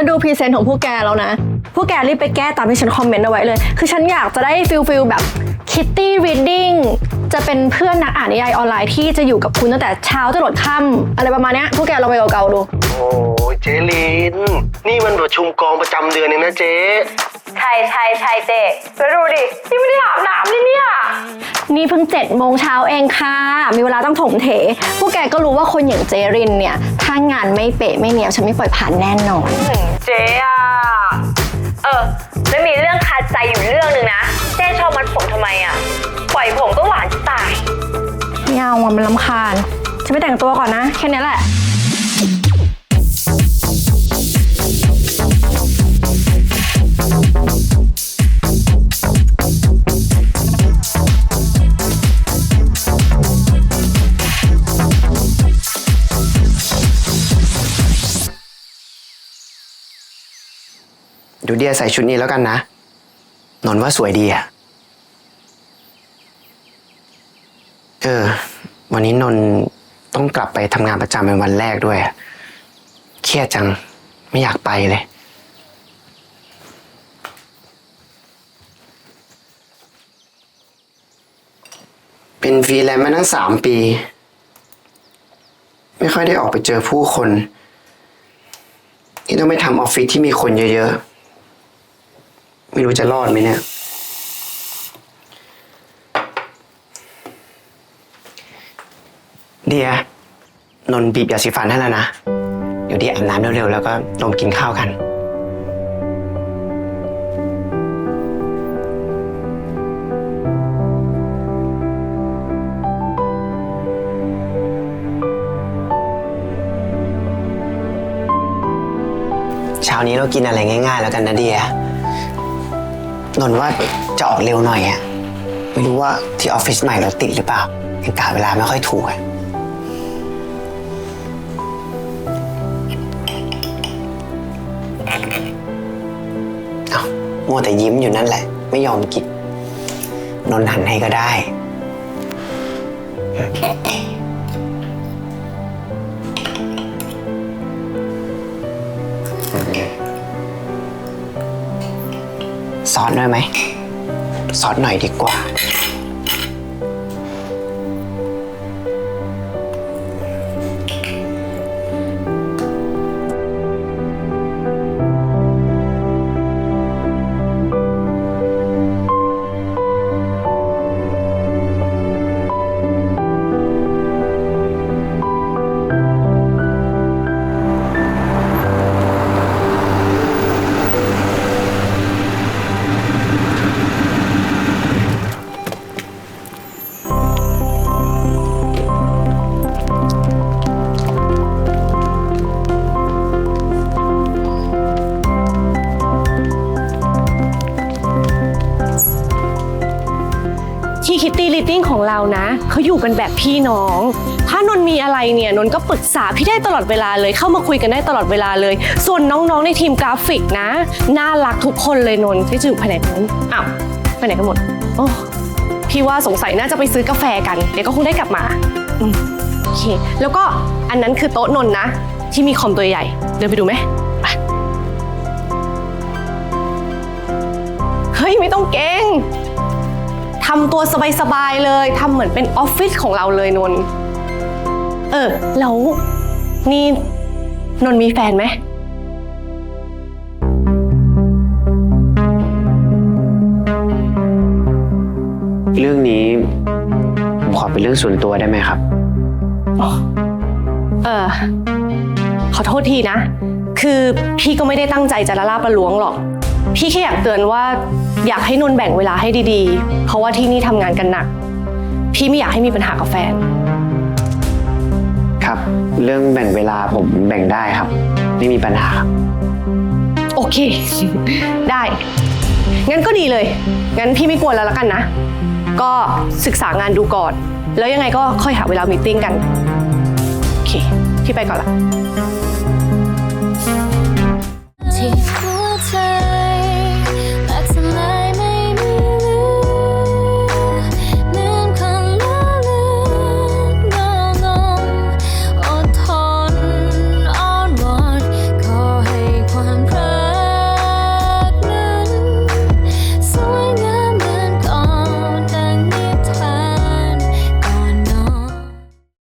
ฉันดูพรีเซนต์ของพวกแกแล้วนะ พวกแกรีบไปแก้ตามที่ฉันคอมเมนต์เอาไว้เลย คือฉันอยากจะได้ฟิลฟิลแบบคิตตี้รีดดิ้งจะเป็นเพื่อนนักอ่านนิยายออนไลน์ที่จะอยู่กับคุณตั้งแต่เช้าจนหลดค่ำอะไรประมาณเนี้ยพวกแกลองไปเก่าๆดู โอ้ยเจลิน นี่มันประชุมกองประจำเดือนเองนะเจ๊ ใช่ใช่ใช่เจ๊แล้วดูดิยังไม่ได้อาบน้ำเลยเนี่ย นี่เพิ่งเจ็ดโมงเช้าเองค่ะ มีเวลาต้องถมเถ พวกแกก็รู้ว่าคนอย่างเจรินเนี่ย ถ้างานไม่เป๊ะไม่เนียบฉันไม่ปล่อยผ่านแน่นอนเจ๊อะเออแล้วมีเรื่องคาใจอยู่เรื่องหนึ่งนะ เจ๊ชอบมัดผมทำไมอะปล่อยผมก็หวานจะตาย ไม่เอาอะมันลำคาญ ฉันไปแต่งตัวก่อนนะ แค่นี้แหละ ดูเดียใส่ชุดนี้แล้วกันนะ นนว่าสวยดีอะเออ วันนี้นนต้องกลับไปทำงานประจำเป็นวันแรกด้วยอะเครียดจัง ไม่อยากไปเลย เป็นฟรีแลนซ์มาตั้งสามปี ไม่ค่อยได้ออกไปเจอผู้คน นี่ต้องไปทำออฟฟิศที่มีคนเยอะๆ ไม่รู้จะรอดไหมเนี่ย เดีย นนท์บีบยาสีฟันให้แล้วนะ เดี๋ยวเดียอาบน้ำเร็วๆ แล้วก็ลงกินข้าวกันเช้านี้เรากินอะไรง่าย ๆ แล้วกันนะเดีย นนท์ว่าจะออกเร็วหน่อยอะไม่รู้ว่าที่ออฟฟิศใหม่เราติดหรือเปล่ายังกะเวลาไม่ค่อยถูกอะเอามัวแต่ยิ้มอยู่นั่นแหละ ไม่ยอมกินนนท์หันให้ก็ได้ ซอสด้วยไหมซอสหน่อยดีกว่า ที่คิตตี้ลิตติ้งของเรานะ เขาอยู่กันแบบพี่น้อง ถ้านนท์มีอะไรเนี่ยนนท์ก็ปรึกษาพี่ได้ตลอดเวลาเลย เข้ามาคุยกันได้ตลอดเวลาเลย ส่วนน้องๆในทีมกราฟิกนะ น่ารักทุกคนเลยนนท์ที่จะอยู่แผนกนั้นอ้าวไปไหนกันหมดโอ้พี่ว่าสงสัยน่าจะไปซื้อกาแฟกัน เดี๋ยวก็คงได้กลับมาอืมโอเค แล้วก็อันนั้นคือโต๊ะนนท์นะ ที่มีคอมตัวใหญ่ เดินไปดูไหมไปเฮ้ยไม่ต้องเก่งทำตัวสบายๆเลยทำเหมือนเป็นออฟฟิศของเราเลยนนท์เออแล้วนี่นนท์มีแฟนไหม เรื่องนี้ผมขอเป็นเรื่องส่วนตัวได้ไหมครับ เออ ขอโทษทีนะ คือพี่ก็ไม่ได้ตั้งใจจะละลาบละล้วงหรอก พี่แค่อยากเตือนว่าอยากให้นนท์แบ่งเวลาให้ดีๆ เพราะว่าที่นี่ทำงานกันหนัก พี่ไม่อยากให้มีปัญหากับแฟน ครับ เรื่องแบ่งเวลาผมแบ่งได้ครับ ไม่มีปัญหาครับโอเค ได้ งั้นก็ดีเลย งั้นพี่ไม่กวนแล้วละกันนะ ก็ศึกษางานดูก่อน แล้วยังไงก็ค่อยหาเวลามีตติ้งกัน โอเค พี่ไปก่อนละที่